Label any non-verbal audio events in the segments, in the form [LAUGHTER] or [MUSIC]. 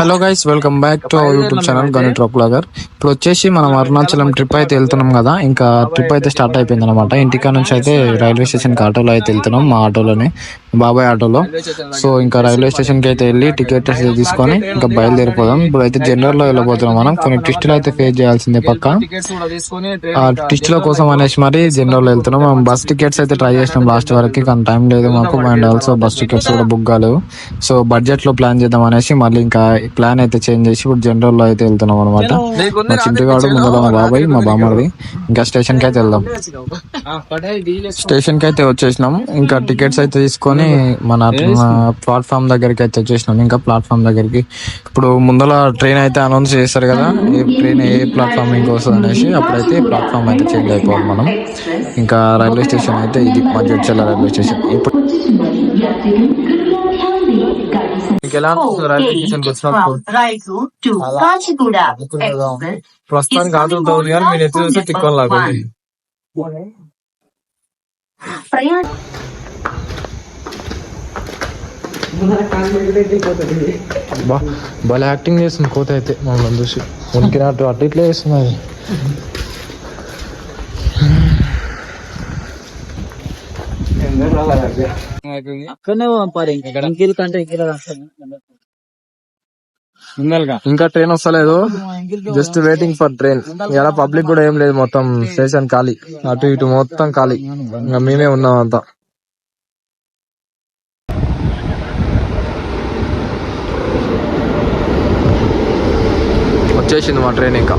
Hello guys welcome back to our YouTube channel Gani trap blogger ఇప్పుడు వచ్చేసి మనం Arunachalam trip అయితే వెళ్తున్నాం కదా ఇంకా ట్రిప్ అయితే స్టార్ట్ అయిపోయింది అనమాట ఇంటికా నుంచి అయితే రైల్వే స్టేషన్కి ఆటోలో అయితే వెళ్తున్నాం మా ఆటోలోనే బాబాయ్ ఆటోలో. సో ఇంకా రైల్వే స్టేషన్కి అయితే వెళ్ళి టికెట్ తీసుకొని ఇంకా బయలుదేరిపోదాం. ఇప్పుడు అయితే జనరల్లో వెళ్ళిపోతున్నాం మనం కొన్ని ట్విస్టులు అయితే ఫేస్ చేయాల్సిందే పక్క. ఆ ట్విస్టుల కోసం అనేసి మరి జనరల్లో వెళ్తున్నాం. మనం బస్ టికెట్స్ అయితే ట్రై చేసినాం లాస్ట్ వరకు కానీ టైం లేదు మాకు అండ్ ఆల్సో బస్ టికెట్స్ కూడా బుక్ కాలేవు సో బడ్జెట్లో ప్లాన్ చేద్దాం అనేసి మళ్ళీ ఇంకా ప్లాన్ అయితే చేంజ్ చేసి ఇప్పుడు జనరల్లో అయితే వెళ్తున్నాం అనమాట మా చింటిగాడు ముందర మా బాబాయ్ మా బామ్మది ఇంకా స్టేషన్కి అయితే వెళ్దాం. స్టేషన్కి అయితే వచ్చేసినాం. ఇంకా టికెట్స్ అయితే తీసుకొని మన ప్లాట్ఫామ్ దగ్గరికి అయితే వచ్చేసినాం. ఇంకా ప్లాట్ఫామ్ దగ్గరికి. ఇప్పుడు ముందర ట్రైన్ అయితే అనౌన్స్ చేస్తారు కదా ఏ ట్రైన్ ఏ ప్లాట్ఫామ్ ఇంకా వస్తుంది అనేసి అప్పుడైతే ప్లాట్ఫామ్ అయితే చేంజ్ అయిపోవాలి మనం. ఇంకా రైల్వే స్టేషన్ అయితే ఇది మా జడ్చల్ల రైల్వే స్టేషన్ ఇప్పుడు ప్రస్తుతానికి ఆటోతో ఉంది కానీ మీరు ఎత్తి చూస్తే తిక్కని లాగుంది ప్రయాణ బా భలే యాక్టింగ్ చేస్తుంది కోత అయితే మమ్మల్ని చూసి ఉనికినట్టు అటు ఇట్లా చేస్తుంది అక్కడనే పంపారు ఇంకా ఇంకిల్ కంటే ఇంకిల్ ఇంకా ట్రైన్ వస్తలేదు. జస్ట్ వెయిటింగ్ ఫర్ ట్రైన్ ఇలా పబ్లిక్ కూడా ఏం లేదు మొత్తం స్టేషన్ ఖాళీ. అటు ఇటు మొత్తం ఖాళీ. ఇంకా మేమే ఉన్నాం అంతా. వచ్చేసింది మా ట్రైన్ ఇంకా.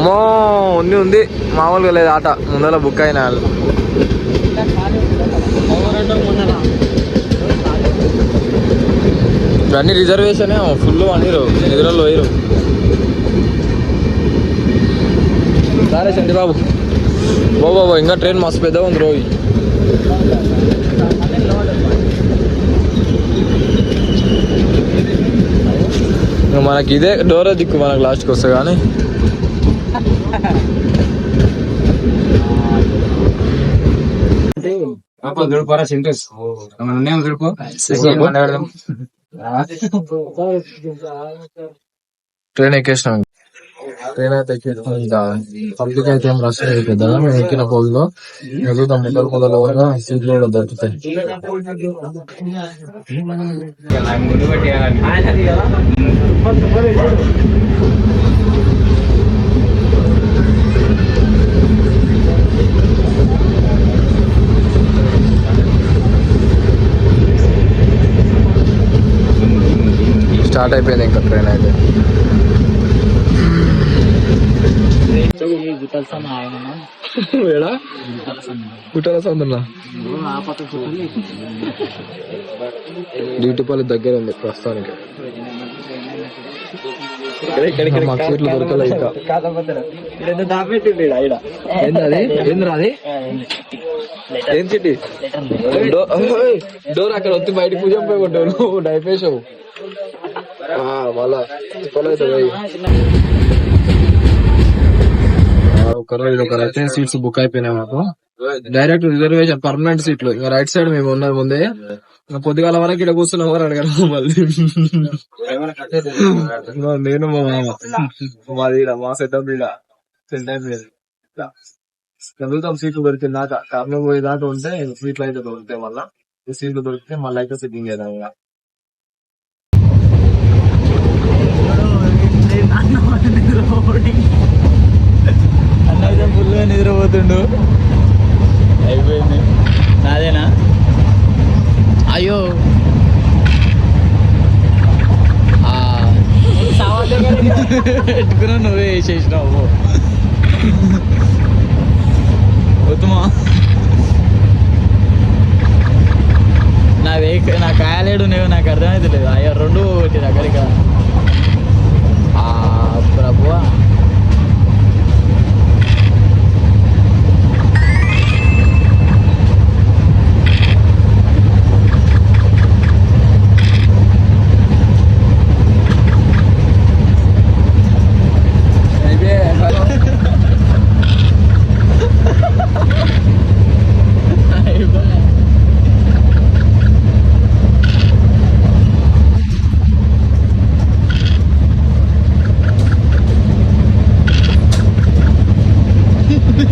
అమ్మో ఉంది ఉంది. మామూలుగా లేదు ఆట. ముందర బుక్ అయిన. వాళ్ళు. ఇవన్నీ రిజర్వేషన్ ఫుల్ అనిరు. నిద్రలో పోయిరు. సరే చండి బాబు. ఓ బాబు ఇంకా ట్రైన్ మస్తు పెద్దగా ఉంది రోజు మనకి ఇదే డోరే దిక్కు మనకు లాస్ట్కి వస్తుంది కానీ. ట్రైన్ ఎక్కేసినాం. ట్రైన్ అయితే పబ్లిక్ అయితే ఏం రష్ లేదు పెద్దగా మేము ఎక్కిన పోజులో ఎదుగుతాం మొదలు మొదలు కూడా సీట్లు కూడా దొరుకుతాయి. స్టార్ట్ అయిపోయింది ఇంకా ట్రైన్ అయితే సందులా డ్యూటీపల్లి దగ్గర ఉంది ప్రస్తుతానికి మాకు సీట్లు దొరకలే ఇంకా ఏందిరా అది ఏం డోర్ అక్కడ వచ్చి బయట పూజ పోయి కొట్టావు నువ్వు డైపేసావు మళ్ళా చెప్పలేదు ఇది ఒకరు అయితే సీట్స్ బుక్ అయిపోయినాయి మాకు. డైరెక్ట్ రిజర్వేషన్ పర్మనెంట్ సీట్లు ఇంకా రైట్ సైడ్ మేము ఉన్నది ముందే పొద్దుగాల వరకు ఇక్కడ కూర్చున్నాం ఎవరు అడగరు మళ్ళీ. నేను మా మామ. మాది మా సెటప్ ఈడ. సెంటర్ చదువుతాం సీట్లు దొరికింది దాకా. కర్నూలు దాకా ఉంటే సీట్లు అయితే దొరుకుతాయి మళ్ళీ. సీట్లు దొరికితే మళ్ళీ అయితే సిట్టింగ్ చేద్దాం ఇక అన్నైతే ఫుల్ నిద్రపోతుండు అయిపోయింది నాదేనా అయ్యో ఆ. పెట్టుకున్నా నువ్వే వేసేసినావు ఉత్తమా నా వేక నా కాయలేడు నువ్వు నాకు అర్థమైతే లేదు అయ్యో రెండు ఒకటి అక్కడిక ఇంకా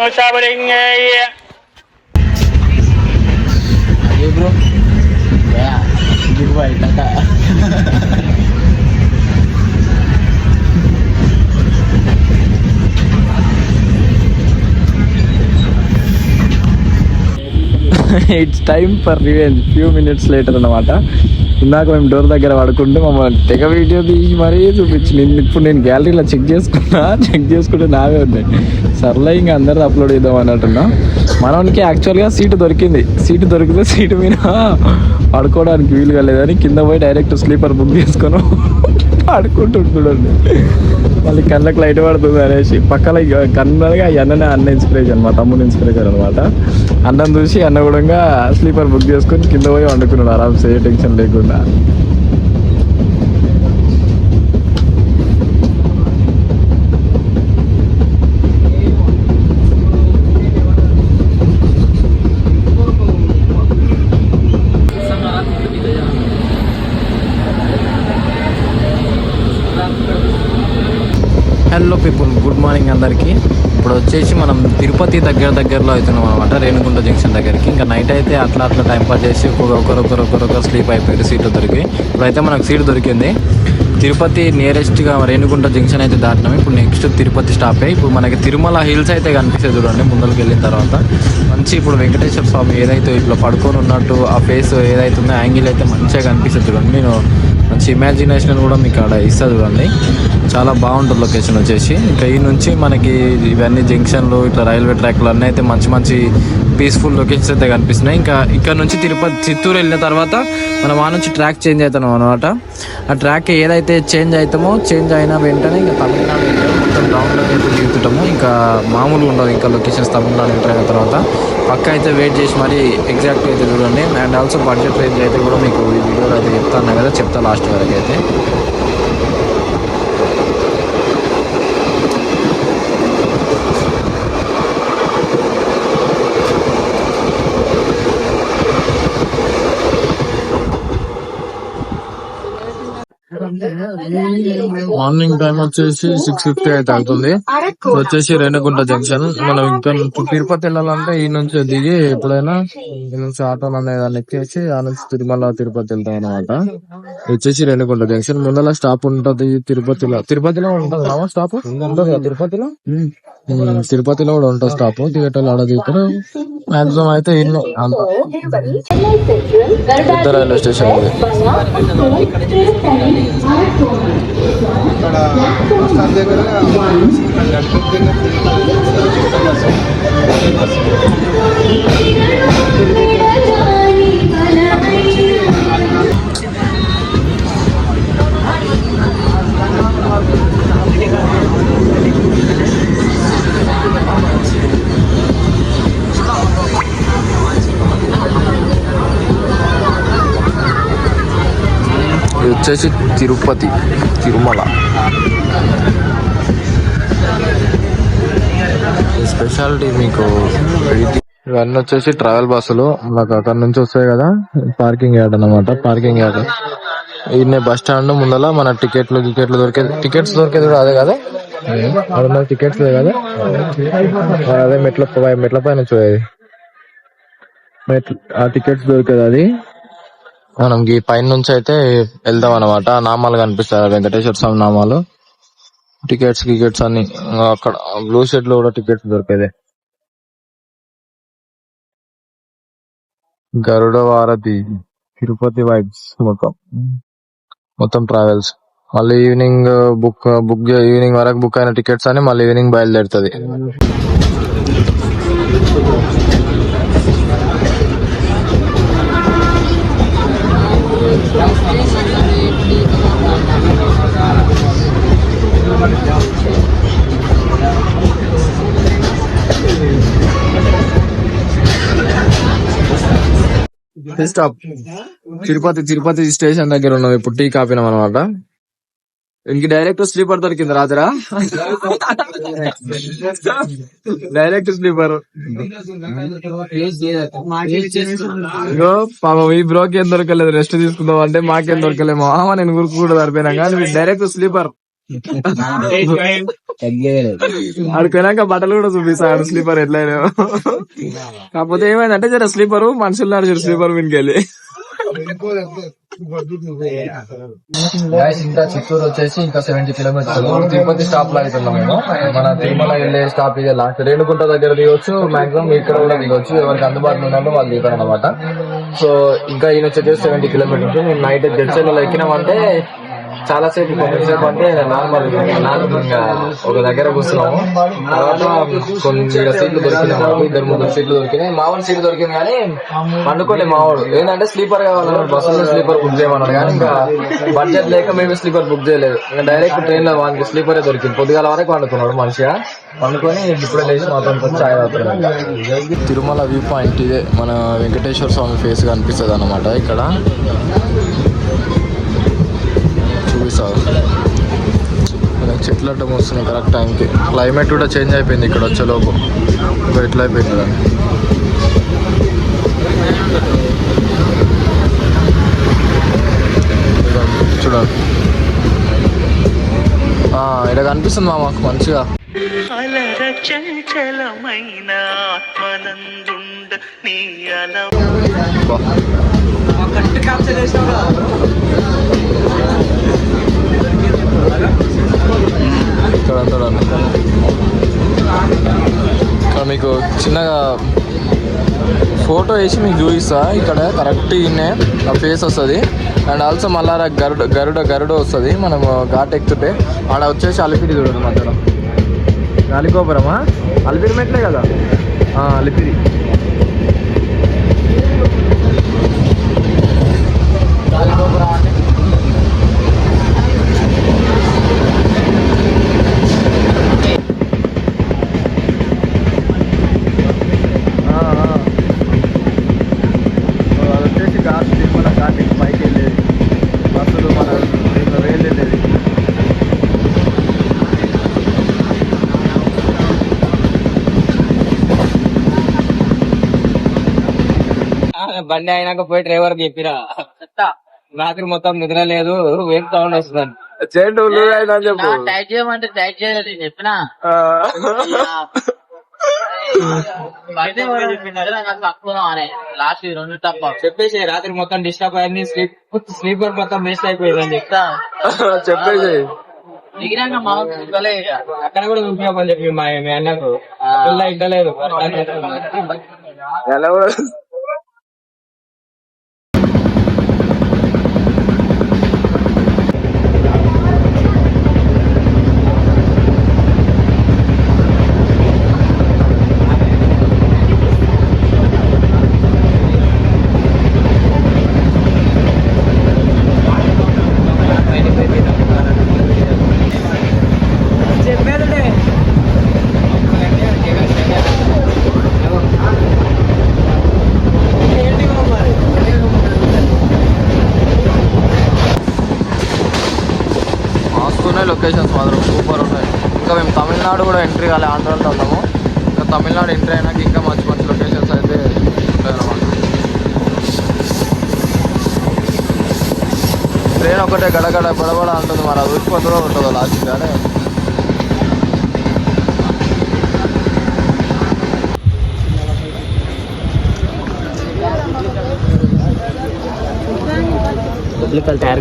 అదే it's time for revenge few minutes later అనమాట ఇందాక మేము డోర్ దగ్గర పడుకుంటే మమ్మల్ని తెగ వీడియో తీసి మరీ చూపించి నేను ఇప్పుడు నేను గ్యాలరీలో చెక్ చేసుకున్నా [LAUGHS] చెక్ చేసుకుంటే నావే ఉన్నాయి సర్లే ఇంకా అందరు అప్లోడ్ చేద్దాం అన్నట్టున్నా. మనకి యాక్చువల్గా సీటు దొరికింది. సీటు దొరికితే సీటు మీద [LAUGHS] పడుకోవడానికి వీలు కాలేదని కింద పోయి డైరెక్ట్ స్లీపర్ బుక్ చేసుకొని [LAUGHS] పడుకుంటుంటుండండి మళ్ళీ కళ్ళకి లైట్ పడుతుంది అనేసి పక్కన ఇక కన్నగా అన్ననే అన్న ఇన్స్పిరేషన్ మా తమ్ముడు ఇన్స్పిరేషన్ అనమాట అన్నం చూసి అన్న కూడా స్లీపర్ బుక్ చేసుకొని కింద పోయి వండుకున్నాడు ఆరామ్సే ఏ టెన్షన్ లేకుండా. హలో పీపుల్ గుడ్ మార్నింగ్ అందరికీ. ఇప్పుడు వచ్చేసి మనం తిరుపతి దగ్గర దగ్గరలో అవుతున్నాం అనమాట రేణుగుంట జంక్షన్ దగ్గరికి. ఇంకా నైట్ అయితే అట్లా అట్లా టైం పాస్ చేసి ఒకరు ఒకరు ఒకరు స్లీప్ అయిపోయారు సీట్లు దొరికి. ఇప్పుడైతే మనకు సీట్ దొరికింది. తిరుపతి నియరెస్ట్గా రేణుగుంట జంక్షన్ అయితే దాటినాం. ఇప్పుడు నెక్స్ట్ తిరుపతి స్టాపే ఇప్పుడు మనకి తిరుమల హిల్స్ అయితే కనిపిస్తుంది చూడండి ముందరికి వెళ్ళిన తర్వాత. మంచి ఇప్పుడు వెంకటేశ్వర స్వామి ఏదైతే ఇట్లా పడుకొని ఉన్నట్టు ఆ ఫేస్ ఏదైతే ఉందో యాంగిల్ అయితే మంచిగా కనిపిస్తుంది చూడండి. నేను మంచి ఇమాజినేషన్ కూడా మీకు అక్కడ ఇస్తుంది చూడండి. చాలా బాగుంటుంది లొకేషన్ వచ్చేసి. ఇంకా ఈ నుంచి మనకి ఇవన్నీ జంక్షన్లు ఇట్లా రైల్వే ట్రాక్లు అన్నీ అయితే మంచి మంచి పీస్ఫుల్ లొకేషన్స్ అయితే కనిపిస్తున్నాయి. ఇంకా ఇక్కడ నుంచి తిరుపతి చిత్తూరు వెళ్ళిన తర్వాత మనం ఆ నుంచి ట్రాక్ చేంజ్ అవుతున్నాం అనమాట ఆ ట్రాక్ ఏదైతే చేంజ్ అవుతామో చేంజ్ అయిన వెంటనే ఇంకా తమిళనాడు మొత్తం గ్రౌండ్లోకి అయితే దిగుతుంటాము. ఇంకా మామూలుగా ఉండదు ఇంకా లొకేషన్స్ తమిళనాడు ఎంటర్ అయిన తర్వాత. పక్క అయితే వెయిట్ చేసి మరీ ఎగ్జాక్ట్ అయితే చూడండి. అండ్ ఆల్సో బడ్జెట్ రేంజ్ అయితే కూడా మీకు ఈ వీడియోలో అయితే చెప్తాను కదా చెప్తా లాస్ట్ వరకు అయితే. మార్నింగ్ టైం వచ్చేసి సిక్స్ ఫిఫ్టీ అయితే అవుతుంది. వచ్చేసి రేణుగుంట జంక్షన్. మనం ఇంకా తిరుపతి వెళ్ళాలంటే ఈ నుంచి దిగి ఎప్పుడైనా ఈ నుంచి ఆటోలు అనేది ఎక్కేసి ఆ నుంచి తిరుమల తిరుపతి వెళ్తాం అనమాట వచ్చేసి రేణుగుంట జంక్షన్. ముందర స్టాప్ ఉంటది తిరుపతిలో. తిరుపతిలో ఉంటది స్టాప్? తిరుపతిలో? తిరుపతిలో కూడా ఉంటుంది స్టాప్. దిగేటోళ్ళు ఆడ దిగుతారు. మాక్సిమం అయితే ఇల్లు అంత. పెద్ద రైల్వే స్టేషన్ ఇది. వచ్చేసి తిరుపతి తిరుమల స్పెషాలిటీ మీకు ఇవన్నీ వచ్చేసి ట్రావెల్ బస్సులు. మనకు అక్కడ నుంచి వస్తాయి కదా పార్కింగ్ యార్డ్ అన్నమాట పార్కింగ్ యార్డ్. ఈయన బస్ స్టాండ్ ముందల మన టికెట్లు టికెట్లు దొరికేది టికెట్స్ దొరికేది కూడా అదే కదా? అక్కడ టికెట్స్ కదా? అదే మెట్ల మెట్ల పైన చూడేది మెట్ల ఆ టికెట్స్ దొరికేది అది? మనం ఈ పైన నుంచి అయితే వెళ్దాం అనమాట నామాలు కనిపిస్తాయి వెంకటేశ్వర స్వామి నామాలు. టికెట్స్ టికెట్స్ అన్ని. అక్కడ బ్లూ షెడ్లో కూడా టికెట్స్ దొరికేది. గరుడ వారధి తిరుపతి వైబ్స్ మొత్తం. మొత్తం ట్రావెల్స్ మళ్ళీ ఈవినింగ్ బుక్ బుక్ ఈవినింగ్ వరకు బుక్ అయిన టికెట్స్ అని మళ్ళీ ఈవినింగ్ బయలుదేరుతుంది. స్టాప్ తిరుపతి తిరుపతి స్టేషన్ దగ్గర ఉన్నాం. ఇప్పుడు టీ కాపినాం అనమాట ఇంక డైరెక్ట్ స్లీపర్ దొరికింది రాజరా డైరెక్ట్ స్లీపర్. ఇగో పాపం ఈ బ్రోకి ఏం దొరకలేదు. రెస్ట్ తీసుకుందాం అంటే మాకేం దొరకలేమో. ఆమా నేను ఊరుకు కూడా సరిపోయినా కానీ డైరెక్ట్ స్లీపర్. ఆడిపోయినాక బట్టలు కూడా చూపిస్తాడు స్లీపర్ ఎట్లయినా. కాకపోతే ఏమైందంటే జర స్లీపర్ మనుషులు నడిచారు స్లీపర్ మీదకెళ్ళి ఇంకా చిత్తూరు వచ్చేసి ఇంకా సెవెంటీ కిలోమీటర్స్ తిరుపతి స్టాప్లో అవుతున్నాం మేము. మన తిరుమల వెళ్ళే స్టాప్ ఇదే లాస్ట్ రేణుగుంట దగ్గర దిగొచ్చు మాక్సిమం ఇక్కడ కూడా దిగొచ్చు. ఎవరికి అందుబాటులో ఉన్నారో వాళ్ళు దిగుతారు అనమాట సో ఇంకా ఈయన వచ్చేసి సెవెంటీ కిలోమీటర్స్ మేము నైట్ జడ్చర్లలో ఎక్కినామంటే చాలా సేపు కొంచెంసేపు అంటే నార్మల్ నార్మల్ ఒక దగ్గర కూర్చున్నాము. తర్వాత కొన్ని సీట్లు దొరికినాయి మాకు ఇద్దరు ముగ్గురు సీట్లు దొరికినాయి. మావాడు సీట్ దొరికింది కానీ పండుకోండి మావాడు ఏంటంటే స్లీపర్ కావాలన్నాడు బస్సులో స్లీపర్ బుక్ చేయమన్నాడు కానీ ఇంకా బడ్జెట్ లేక మేము స్లీపర్ బుక్ చేయలేదు. ఇంకా డైరెక్ట్ ట్రైన్లో వానికి స్లీపరే దొరికింది. పొద్దుగాల వరకు పండుకున్నాడు మంచిగా పండుకొని ఇప్పుడే లేచి మాత్రం చాయ్ తాగుతున్నాడు. తిరుమల వ్యూ పాయింట్ ఇదే. మన వెంకటేశ్వర స్వామి ఫేస్ కనిపిస్తుంది అనమాట ఇక్కడ. చూపిస్తారు మనకి చెట్లు అడ్డం వస్తున్నాయి కరెక్ట్ టైంకి క్లైమేట్ కూడా చేంజ్ అయిపోయింది ఇక్కడ వచ్చేలోపు. ఇంకా ఎట్లా అయిపోయింది కదా ఆ, ఇక్కడ కనిపిస్తుంది మామ మంచిగా. అలర చంచలమైన ఆత్మనందుండ నీ అల ఇక్కడ చూడండి ఇక్కడ మీకు చిన్నగా ఫోటో వేసి మీకు చూపిస్తా. ఇక్కడ కరెక్ట్ ఇన్నే ఆ ఫేస్ వస్తుంది. అండ్ ఆల్సో మళ్ళా గరుడ గరుడ గరుడ వస్తుంది. మనం ఘాట్ ఎక్కుతుంటే ఆడ వచ్చేసి అలిపిరి చూడండి మధ్యలో. గాలిగోపురమా? అలిపిరి మెట్లే కదా? అలిపిరి. బండి అయినాక పోయి డ్రైవర్ చెప్పిరా. రాత్రి మొత్తం నిద్ర లేదు ఏం సౌండ్ వస్తుందని. చేయండి అయినా అని చెప్పు. టైట్ చేయమంటే టైట్ చేయలేదు చెప్పినా. లాస్ట్ రెండు తప్ప. చెప్పేసి రాత్రి మొత్తం డిస్టర్బ్ అయింది స్లీప్ స్లీపర్ మొత్తం వేస్ట్ అయిపోయింది అని చెప్తా. [LAUGHS] చెప్పేసి దిగినాక మా అక్కడ కూడా చూపించమని చెప్పి మా అన్నకు. ఇంటలేదు. ఎలా కూడా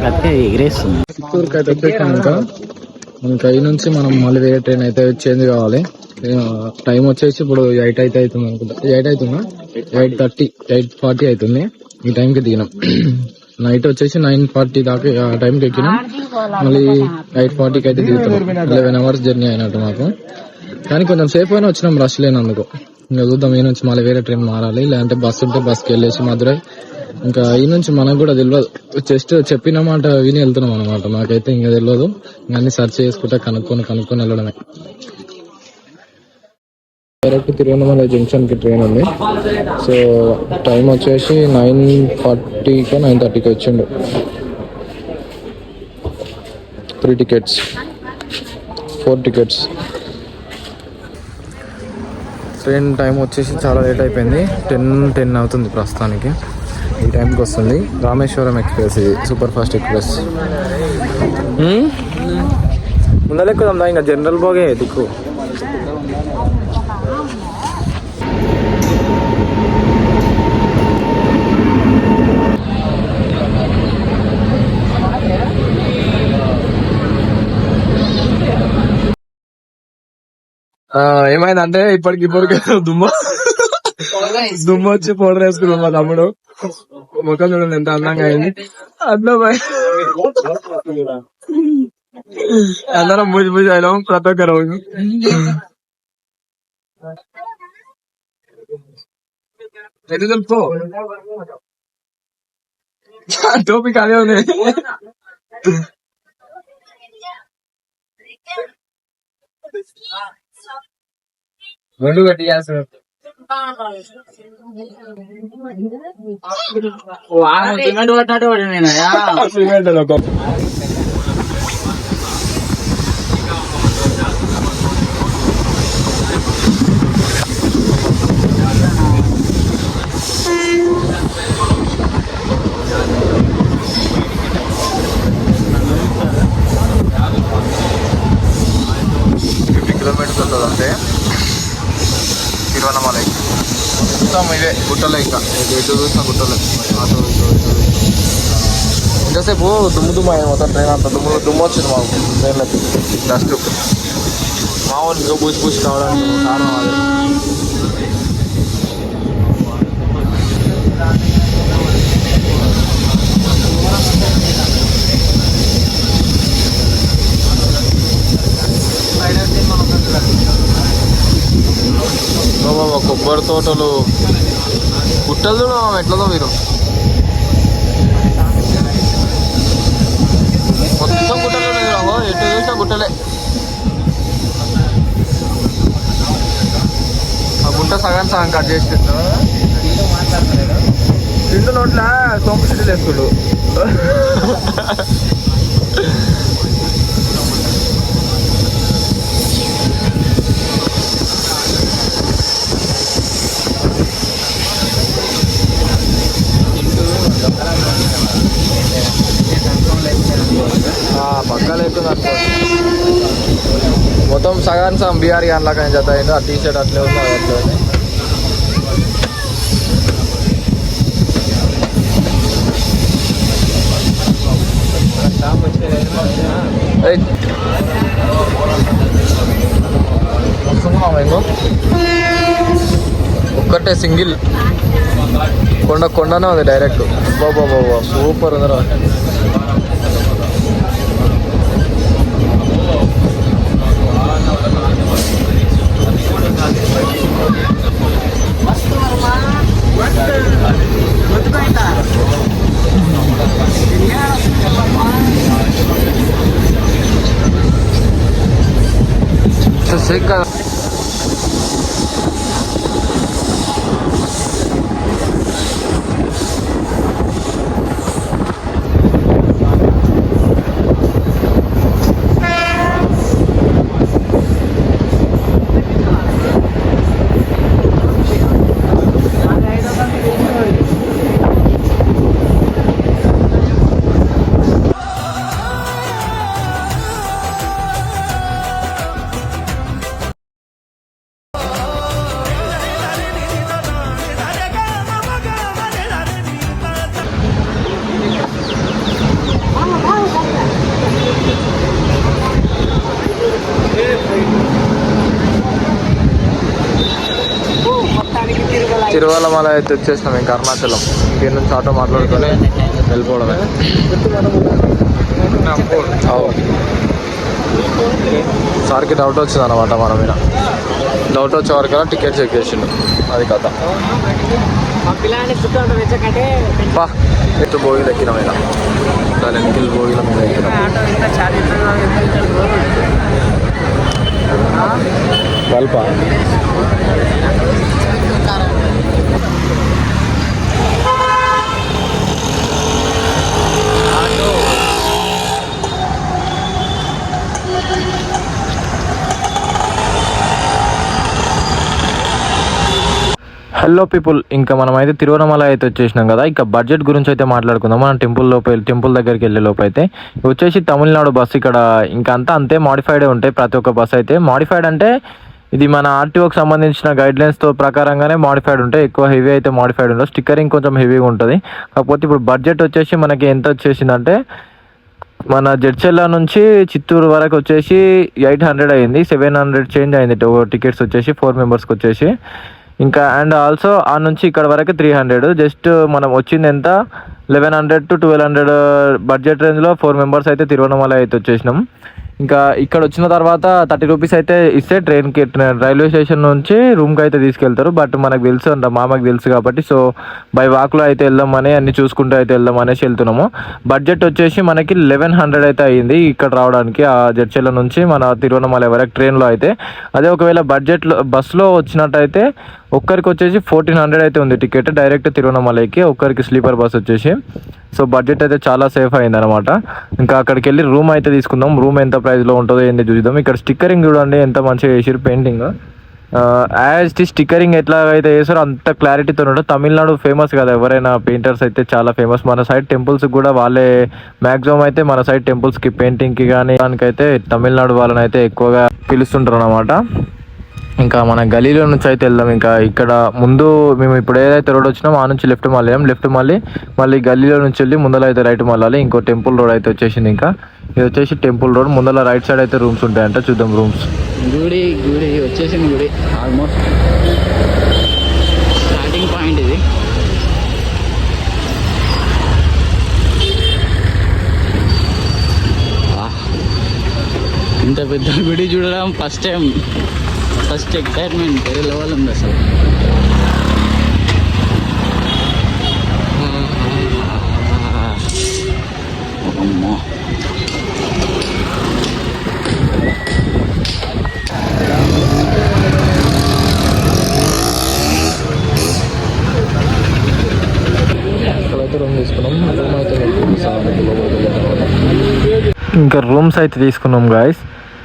కడితే ఎగిరేస్తుంది. చిత్తూరుకి అయితే ఇంకా ఇంకా ఈ నుంచి మనం మళ్ళీ వేరే ట్రైన్ అయితే చేంజ్ కావాలి. టైం వచ్చేసి ఇప్పుడు ఎయిట్ అయితే అవుతుంది అనుకుంటా. ఎయిట్ అవుతుందా? ఎయిట్ థర్టీ ఎయిట్ ఫార్టీ అవుతుంది. ఈ టైంకి దిగినాం. నైట్ వచ్చేసి నైన్ ఫార్టీ దాకా ఆ టైంకి ఎక్కినాం. మళ్ళీ ఎయిట్ ఫార్టీకి అయితే దిగుతాం లెవెన్ అవర్స్ జర్నీ అయినట్టు మాకు. కానీ కొంచెం సేఫ్ అయినా వచ్చినాం రష్ లేనందుకు. ఇంకా చూద్దాం ఈ నుంచి మళ్ళీ వేరే ట్రైన్ మారాలి. లేదంటే బస్సు ఉంటే బస్కి వెళ్ళేసి మధురై. ఇంకా ఈ నుంచి మనకు కూడా తెలియదు. జస్ట్ చెప్పిన మాట విని వెళ్తున్నాం అనమాట నాకైతే ఇంకా తెలియదు. అన్ని సెర్చ్ చేసుకుంటే కనుక్కొని కనుక్కొని వెళ్ళడమే. డైరెక్ట్ తిరువనమల జంక్షన్కి ట్రైన్ ఉంది. సో టైం వచ్చేసి నైన్ ఫార్టీకో నైన్ థర్టీకి వచ్చిండు. Three tickets. Four tickets. Train time వచ్చేసి చాలా లేట్ అయిపోయింది. టెన్ టెన్ అవుతుంది ప్రస్తుతానికి. ఈ టైంకి వస్తుంది. రామేశ్వరం ఎక్స్ప్రెస్ ఇది. Super fast express. ముందలెక్కుదాం ఇంకా జనరల్ బోగే దిక్కు. ఏమైందంటే ఇప్పటికి ఇప్పటికి దుమ్మ దుమ్మ వచ్చి పౌడర్ వేసుకున్నాం మా తమ్ముడు ముఖం చూడండి ఎంత అందంగా అయింది అందమై అందరం పూజ పూజ అయినాం ప్రతి ఒక్క రోజు ఎటు తెలుపు టోపీ అదే ఉంది రెండు చేస్తారు సిమెంట్ ఫిఫ్టీ ఇదే గుట్టలే ఇంకా. ఎటు చూసిన గుట్టలే. ఇటు ఇటు ఇటు. ఇంతసేపు దుమ్ము దుమ్ము అయింది మొత్తం ట్రైన్ అంతా. దుమ్ము దుమ్ము వచ్చింది మాకు. ట్రైన్లకి. డస్ట్ మామూలు ఇంకా పూసి పూసి కావడానికి కారణం అదే బాబా కొబ్బరి తోటలు. గుట్టలు ఎట్లదో మీరు మొత్తం గుట్టలు రాబో ఎటు చూసినా గుట్టలే. ఆ గుట్ట సగం సగం కట్ చేసి తిండు నోట్ల సోంపు చెట్లు వేసుకుండు. [LAUGHS] పక్కన లేకుండా మొత్తం సగాన్ సగం బీఆర్ గాన్లా కానీ జత అయింది. ఆ టీ షర్ట్ అట్లే ఉంది అట్లే ఉంది. వస్తుంది ఒక్కటే సింగిల్. కొండ కొండనే ఉంది డైరెక్ట్. బాబా బాబా సూపర్ ఉందిరా. secas తిరువల్లమల అయితే వచ్చేసినాం ఇంకా అరుణాచలం. ఇంకే నుంచి ఆటో మాట్లాడుకొని వెళ్ళిపోవడమే. సార్కి డౌట్ వచ్చింది అనమాట మన మీద. డౌట్ వచ్చే వరకల్లా టికెట్ చెక్ చేసిండు. అది కథ. బా ఎటు భోగిలు ఎక్కినాం ఇక. దాని ఎన్నికలు భోగిల మీద ఎక్కినాం కల్ప హలో పీపుల్ ఇంకా మనం అయితే తిరువనమల అయితే వచ్చేసినాం కదా. ఇంకా బడ్జెట్ గురించి అయితే మాట్లాడుకుందాం. మనం టెంపుల్ లోపు టెంపుల్ దగ్గరికి వెళ్ళే లోపు అయితే వచ్చేసి తమిళనాడు బస్ ఇక్కడ ఇంకా అంతా అంతే మాడిఫైడ్ ఉంటాయి. ప్రతి ఒక్క బస్ అయితే మాడిఫైడ్ అంటే ఇది మన ఆర్టీఓకి సంబంధించిన గైడ్ లైన్స్తో ప్రకారంగానే మాడిఫైడ్ ఉంటాయి. ఎక్కువ హెవీ అయితే మాడిఫైడ్ ఉండదు స్టిక్కరింగ్ కొంచెం హెవీగా ఉంటుంది. కాకపోతే ఇప్పుడు బడ్జెట్ వచ్చేసి మనకి ఎంత వచ్చేసిందంటే మన జడ్చెల్ల నుంచి చిత్తూరు వరకు వచ్చేసి ఎయిట్ హండ్రెడ్ అయింది. సెవెన్ హండ్రెడ్ చేంజ్ అయింది. టికెట్స్ వచ్చేసి ఫోర్ మెంబర్స్కి వచ్చేసి. ఇంకా అండ్ ఆల్సో ఆ నుంచి ఇక్కడ వరకు త్రీ హండ్రెడ్ జస్ట్ మనం వచ్చింది ఎంత? Eleven hundred to twelve hundred budget రేంజ్లో ఫోర్ మెంబర్స్ అయితే తిరువనమల అయితే వచ్చేసినాం. ఇంకా ఇక్కడ వచ్చిన తర్వాత థర్టీ రూపీస్ అయితే ఇస్తే ట్రైన్కి రైల్వే స్టేషన్ నుంచి రూమ్కి అయితే తీసుకెళ్తారు. బట్ మనకు తెలుసు అంట మామకు తెలుసు కాబట్టి సో బై వాక్లో అయితే వెళ్దామని అన్ని చూసుకుంటూ అయితే వెళ్దాం అనేసి వెళ్తున్నాము. బడ్జెట్ వచ్చేసి మనకి లెవెన్ హండ్రెడ్ అయితే అయ్యింది ఇక్కడ రావడానికి ఆ జడ్చెల నుంచి మన తిరువనమల వరకు ట్రైన్లో అయితే. అదే ఒకవేళ బడ్జెట్లో బస్సులో వచ్చినట్టయితే ఒక్కరికి వచ్చేసి ఫోర్టీన్ హండ్రెడ్ అయితే ఉంది టికెట్. డైరెక్ట్ తిరువనమలైకి ఒక్కరికి స్లీపర్ బస్ వచ్చేసి. సో బడ్జెట్ అయితే చాలా సేఫ్ అయింది అనమాట ఇంకా అక్కడికి వెళ్ళి రూమ్ అయితే తీసుకుందాం. రూమ్ ఎంత ప్రైస్లో ఉంటుందో ఏంది చూద్దాం. ఇక్కడ స్టిక్కరింగ్ చూడండి ఎంత మంచిగా వేసారు పెయింటింగ్ యాజ్ ది స్టిక్కరింగ్ ఎట్లా అయితే వేసారో అంత క్లారిటీతో ఉంటుంది. తమిళనాడు ఫేమస్ కదా ఎవరైనా పెయింటర్స్ అయితే చాలా ఫేమస్ మన సైడ్ టెంపుల్స్ కూడా వాళ్ళే మ్యాక్సిమం అయితే మన సైడ్ టెంపుల్స్కి పెయింటింగ్కి కానీ దానికైతే తమిళనాడు వాళ్ళని అయితే ఎక్కువగా పిలుస్తుంటారు అనమాట ఇంకా మన గలీలో నుంచి అయితే వెళ్దాం. ఇంకా ఇక్కడ ముందు మేము ఇప్పుడు ఏదైతే రోడ్ వచ్చినామో ఆ నుంచి లెఫ్ట్ మళ్ళీ. లెఫ్ట్ మళ్ళీ మళ్ళీ గల్లీలో నుంచి వెళ్ళి ముందర అయితే రైట్ మళ్ళాలి. ఇంకో టెంపుల్ రోడ్ అయితే వచ్చేసింది ఇంకా. ఇది వచ్చేసి టెంపుల్ రోడ్ ముందర రైట్ సైడ్ అయితే రూమ్స్ ఉంటాయంట. చూద్దాం రూమ్స్ గుడి గుడి వచ్చేసింది గుడి. ఆల్మోస్ట్ స్టార్టింగ్ పాయింట్ ఇది. ఇంత పెద్ద గుడి చూడడం ఫస్ట్ టైం ఫస్ట్ ఎక్సైట్మెంట్ వేరే లెవెల్ ఉంది అసలు. అమ్మో. రూమ్ తీసుకున్నాం రూమ్ అయితే ఇంకా రూమ్స్ అయితే తీసుకున్నాం గాయస్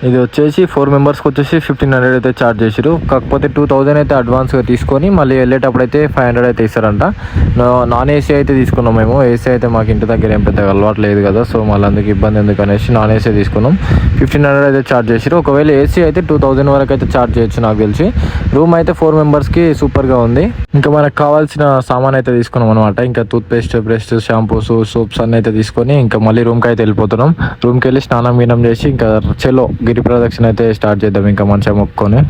ఇది వచ్చేసి ఫోర్ మెంబర్స్కి వచ్చేసి ఫిఫ్టీన్ హండ్రెడ్ అయితే ఛార్జ్ చేసారు కాకపోతే టూ థౌజండ్ అయితే అడ్వాన్స్గా తీసుకొని మళ్ళీ వెళ్ళేటప్పుడు అయితే ఫైవ్ హండ్రెడ్ అయితే ఇస్తారంట. నాన్ ఏసీ అయితే తీసుకున్నాం మేము. ఏసీ అయితే మాకు ఇంటి దగ్గర ఏం పెద్దగా అలవాటు లేదు కదా సో మళ్ళీ అందుకు ఇబ్బంది ఎందుకు అనేసి నాన్ ఏసీ తీసుకున్నాం. ఫిఫ్టీన్ హండ్రెడ్ అయితే ఛార్జ్ చేసారు ఒకవేళ ఏసీ అయితే టూ థౌజండ్ వరకు అయితే ఛార్జ్ చేయొచ్చు నాకు తెలిసి. రూమ్ అయితే ఫోర్ మెంబర్స్కి సూపర్గా ఉంది. ఇంకా మనకు కావాల్సిన సామాన్ అయితే తీసుకున్నాం అనమాట ఇంకా tooth paste brush shampoos soaps అన్నీ అయితే తీసుకొని ఇంకా మళ్ళీ రూమ్కి అయితే వెళ్ళిపోతున్నాం. రూమ్కి వెళ్ళి స్నానం గీనం చేసి ఇంకా చెలో గిరి ప్రదక్షిణ అయితే స్టార్ట్ చేద్దాం. ఇంకా మంచిగా మొక్కుకొని